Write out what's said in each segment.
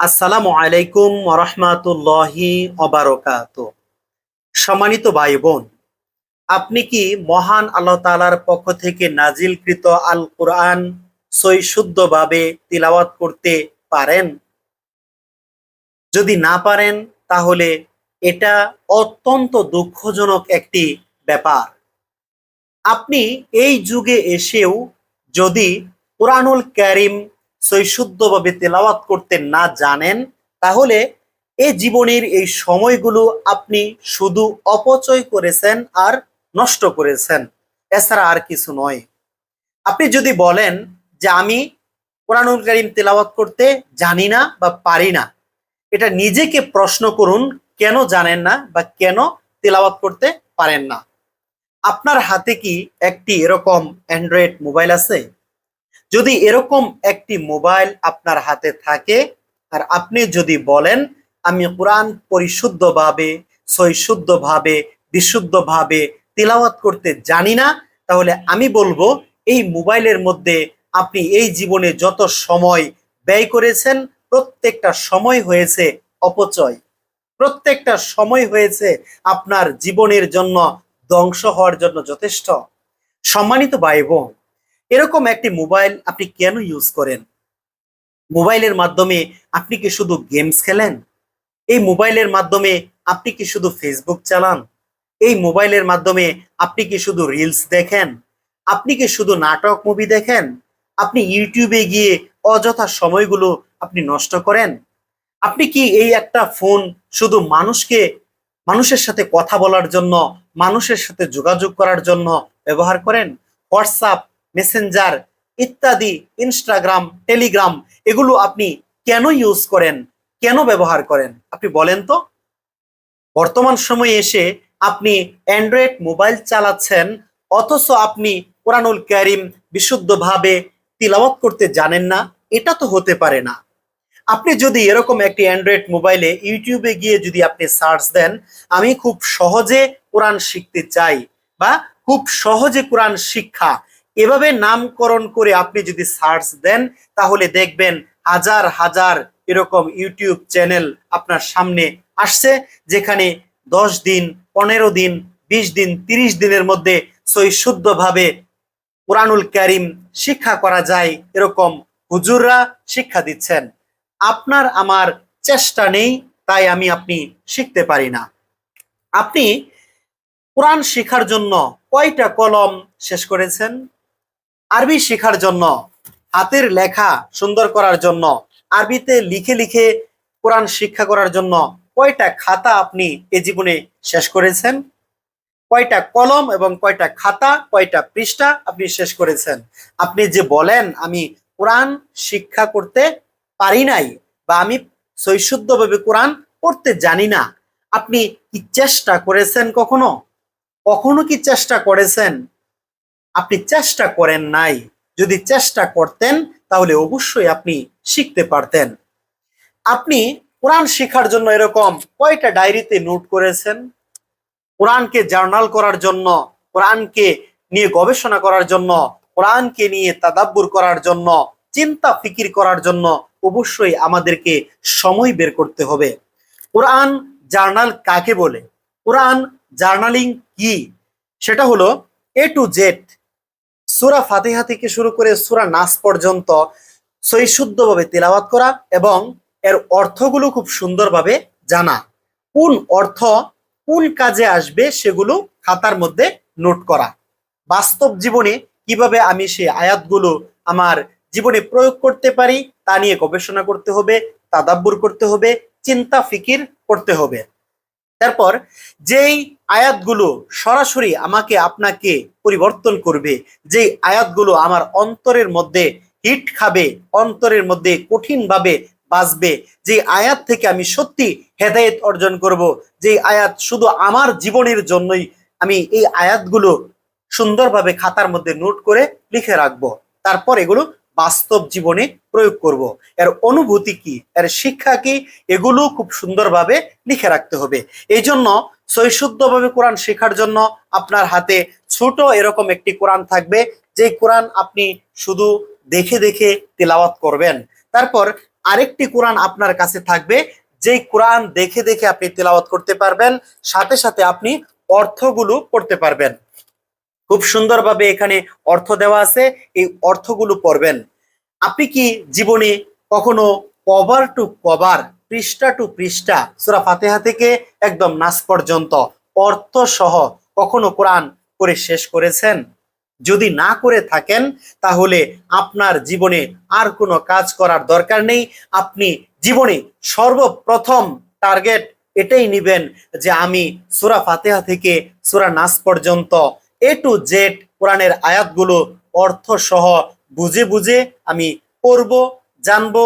আসসালামু আলাইকুম রহমাতুল্লাহি অবারকাত সম্মানিত ভাই বোন আপনি কি মহান আল্লাহ তালার পক্ষ থেকে নাজিলকৃত আল কোরআন সই শুদ্ধভাবে তিলাওয়াত করতে পারেন? যদি না পারেন, তাহলে এটা অত্যন্ত দুঃখজনক একটি ব্যাপার। আপনি এই যুগে এসেও যদি কোরআনুল ক্যারিম সৈশুদ্ধভাবে তেলাওয়াত করতে না জানেন, তাহলে এই জীবনের এই সময়গুলো আপনি শুধু অপচয় করেছেন আর নষ্ট করেছেন। এছাড়া আর কিছু নয়। আপনি যদি বলেন যে আমি কোরআনুল কারিম তেলাওয়াত করতে জানি না বা পারি না, এটা নিজেকে প্রশ্ন করুন, কেন জানেন না বা কেন তেলাওয়াত করতে পারেন না? আপনার হাতে কি একটি এরকম অ্যান্ড্রয়েড মোবাইল আছে? যদি এরকম একটি মোবাইল আপনার হাতে থাকে, আর আপনি যদি বলেন, আমি কোরআন পরিশুদ্ধভাবে সৈশুদ্ধভাবে বিশুদ্ধভাবে তিলাওয়াত করতে জানি না, তাহলে আমি বলব, এই মোবাইলের মধ্যে আপনি এই জীবনে যত সময় ব্যয় করেছেন, প্রত্যেকটা সময় হয়েছে অপচয়। প্রত্যেকটা সময় হয়েছে আপনার জীবনের জন্য ধ্বংস হওয়ার জন্য যথেষ্ট। সম্মানিত ভাই বোন এরকম একটি মোবাইল আপনি কেন ইউজ করেন? মোবাইলের মাধ্যমে আপনি কি শুধু গেমস খেলেন? এই মোবাইলের মাধ্যমে আপনি কি শুধু ফেসবুক চালান? এই মোবাইলের মাধ্যমে আপনি কি শুধু রিলস দেখেন? আপনি কি শুধু নাটক মুভি দেখেন? আপনি ইউটিউবে গিয়ে অযথা সময়গুলো আপনি নষ্ট করেন? আপনি কি এই একটা ফোন শুধু মানুষকে, মানুষের সাথে কথা বলার জন্য, মানুষের সাথে যোগাযোগ করার জন্য ব্যবহার করেন? হোয়াটসঅ্যাপ মেসেঞ্জার ইত্যাদি ইনস্টাগ্রাম টেলিগ্রাম এগুলো আপনি কেন ইউজ করেন? কেন ব্যবহার করেন? আপনি বলেন তো। বর্তমান সময়ে এসে আপনি অ্যান্ড্রয়েড মোবাইল চালাচ্ছেন, অথচ আপনি কোরআনুল ক্যারিম বিশুদ্ধভাবে তিলাওয়াত করতে জানেন না, এটা তো হতে পারে না। আপনি যদি এরকম একটি অ্যান্ড্রয়েড মোবাইলে ইউটিউবে গিয়ে যদি আপনি সার্চ দেন, আমি খুব সহজে কোরআন শিখতে চাই, বা খুব সহজে কোরআন শিক্ষা এভাবে নামকরণ করে আপনি যদি সার্চ দেন, তাহলে দেখবেন হাজার হাজার এরকম ইউটিউব চ্যানেল আপনার সামনে আসছে, যেখানে দশ দিন, পনেরো দিন, বিশ দিন, তিরিশ দিনের মধ্যে সই শুদ্ধভাবে কোরআনুল ক্যারিম শিক্ষা করা যায় এরকম হুজুররা শিক্ষা দিচ্ছেন। আপনার আমার চেষ্টা নেই, তাই আমি আপনি শিখতে পারি না। আপনি কোরআন শেখার জন্য কয়টা কলম শেষ করেছেন? আরবি শেখার জন্য, হাতের লেখা সুন্দর করার জন্য, আরবিতে লিখে লিখে কোরআন শিক্ষা করার জন্য কয়টা খাতা আপনি এ জীবনে শেষ করেছেন? কয়টা কলম এবং কয়টা খাতা, কয়টা পৃষ্ঠা আপনি শেষ করেছেন? আপনি যে বলেন, আমি কোরআন শিক্ষা করতে পারি নাই বা আমি সৈশুদ্ধভাবে কোরআন পড়তে জানি না। আপনি কি চেষ্টা করেছেন কখনো? কখনো কি চেষ্টা করেছেন? আপনি চেষ্টা করেন নাই। যদি চেষ্টা করতেন, তাহলে অবশ্যই আপনি শিখতে পারতেন। আপনি কোরআন শেখার জন্য এরকম কয়টা ডায়েরিতে নোট করেছেন? কোরআনকে জার্নাল করার জন্য, কোরআনকে নিয়ে গবেষণা করার জন্য, কোরআনকে নিয়ে তাদাব্বুর করার জন্য, চিন্তা ফিকির করার জন্য অবশ্যই আমাদেরকে সময় বের করতে হবে। কোরআন জার্নাল কাকে বলে? কোরআন জার্নালিং কি? সেটা হলো এ টু জেড সুরা ফাতেহা থেকে শুরু করে সুরা নাস পর্যন্ত সই শুদ্ধভাবে তেলাওয়াত করা এবং এর অর্থগুলো খুব সুন্দরভাবে জানা। কোন অর্থ কোন কাজে আসবে সেগুলো খাতার মধ্যে নোট করা। বাস্তব জীবনে কীভাবে আমি সেই আয়াতগুলো আমার জীবনে প্রয়োগ করতে পারি তা নিয়ে গবেষণা করতে হবে, তাদাব্বুর করতে হবে, চিন্তা, ফিকির করতে হবে। তারপর যেই আয়াতগুলো সরাসরি আমাকে আপনাকে পরিবর্তন করবে, যেই আয়াতগুলো আমার অন্তরের মধ্যে হিট খাবে, অন্তরের মধ্যে কঠিনভাবে বাঁচবে যে আয়াত থেকে আমি সত্যি হেদায়েত অর্জন করব যে আয়াত শুধু আমার জীবনের জন্যই আমি এই আয়াতগুলো সুন্দরভাবে খাতার মধ্যে নোট করে লিখে রাখব। তারপর এগুলো বাস্তব জীবনে প্রয়োগ করব। এর অনুভূতি কি? এর শিক্ষা কি? এগুলো খুব সুন্দরভাবে লিখে রাখতে হবে। এই জন্য সৈশুদ্ধভাবে কোরআন শেখার জন্য আপনার হাতে ছোট এরকম একটি কোরআন থাকবে। যে কোরআন আপনি শুধু দেখে দেখে তেলাওয়াত করবেন। তারপর আরেকটি কোরআন আপনার কাছে থাকবে। যেই কোরআন দেখে দেখে আপনি তেলাওয়াত করতে পারবেন, সাথে সাথে আপনি অর্থগুলো পড়তে পারবেন। খুব সুন্দরভাবে এখানে অর্থ দেওয়া আছে। এই অর্থগুলো পড়বেন। আপনি কি জীবনে কখনো কভার টু কভার, পৃষ্ঠা টু পৃষ্ঠা, সূরা ফাতেহা থেকে একদম নাস পর্যন্ত অর্থ সহ কখনো কোরআন করে শেষ করেছেন? যদি না করে থাকেন, তাহলে আপনার জীবনে আর কোনো কাজ করার দরকার নেই। আপনি জীবনে সর্বপ্রথম টার্গেট এটাই নিবেন যে আমি সূরা ফাতেহা থেকে সূরা নাস পর্যন্ত এ টু জেড কোরআনের আয়াতগুলো অর্থ সহ বুঝে বুঝে আমি পড়ব, জানব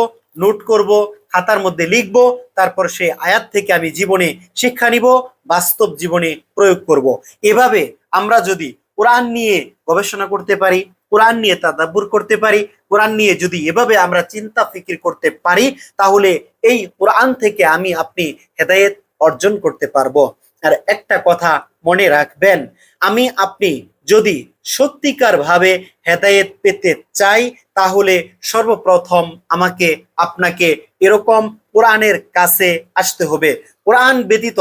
নোট করব, খাতার মধ্যে লিখব, তারপর সেই আয়াত থেকে আমি জীবনে শিক্ষা নিব, বাস্তব জীবনে প্রয়োগ করব। এভাবে আমরা যদি কোরআন নিয়ে গবেষণা করতে পারি, কোরআন নিয়ে তাদাব্বুর করতে পারি, কোরআন নিয়ে যদি এভাবে আমরা চিন্তা ফিকির করতে পারি, তাহলে এই কোরআন থেকে আমি আপনি হেদায়েত অর্জন করতে পারব। আর একটা কথা মনে রাখবেন, আমি আপনি যদি সত্যিকার ভাবে হেদায়েত পেতে চাই, তাহলে সর্বপ্রথম আমাকে আপনাকে এরকম কোরআনের কাছে আসতে হবে। কোরআন ব্যতীত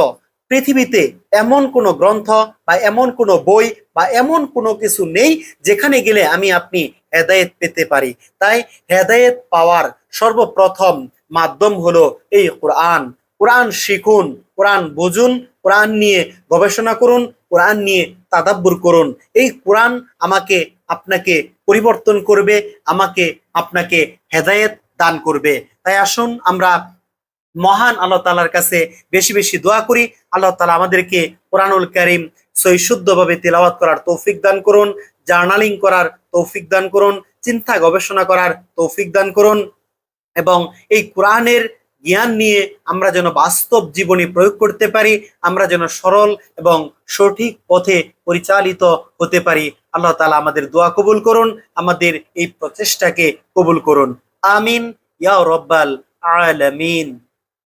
পৃথিবীতে এমন কোনো গ্রন্থ বা এমন কোনো বই বা এমন কোনো কিছু নেই যেখানে গেলে আমি আপনি হেদায়েত পেতে পারি। তাই হেদায়েত পাওয়ার সর্বপ্রথম মাধ্যম হলো এই কোরআন। কোরআন শিখুন, কোরআন বুঝুন, কোরআন নিয়ে গবেষণা করুন, কোরআন নিয়ে তাদাব্বুর করুন। এই কোরআন আমাকে আপনাকে পরিবর্তন করবে, আমাকে আপনাকে হেদায়েত দান করবে। তাই আসুন আমরা মহান আল্লাহ তালার কাছে বেশি বেশি দোয়া করি। আল্লাহ তালা আমাদেরকে কোরআনুল করিম সই শুদ্ধভাবে তেলাওয়াত করার তৌফিক দান করুন, জার্নালিং করার তৌফিক দান করুন, চিন্তা গবেষণা করার তৌফিক দান করুন এবং এই কোরআনের জ্ঞান নিয়ে আমরা যেন বাস্তব জীবনে প্রয়োগ করতে পারি, আমরা যেন সরল এবং সঠিক পথে পরিচালিত হতে পারি। আল্লাহ তালা আমাদের দোয়া কবুল করুন, আমাদের এই প্রচেষ্টাকে কবুল করুন। আমিন। ইয়া রব্বাল আলামিন।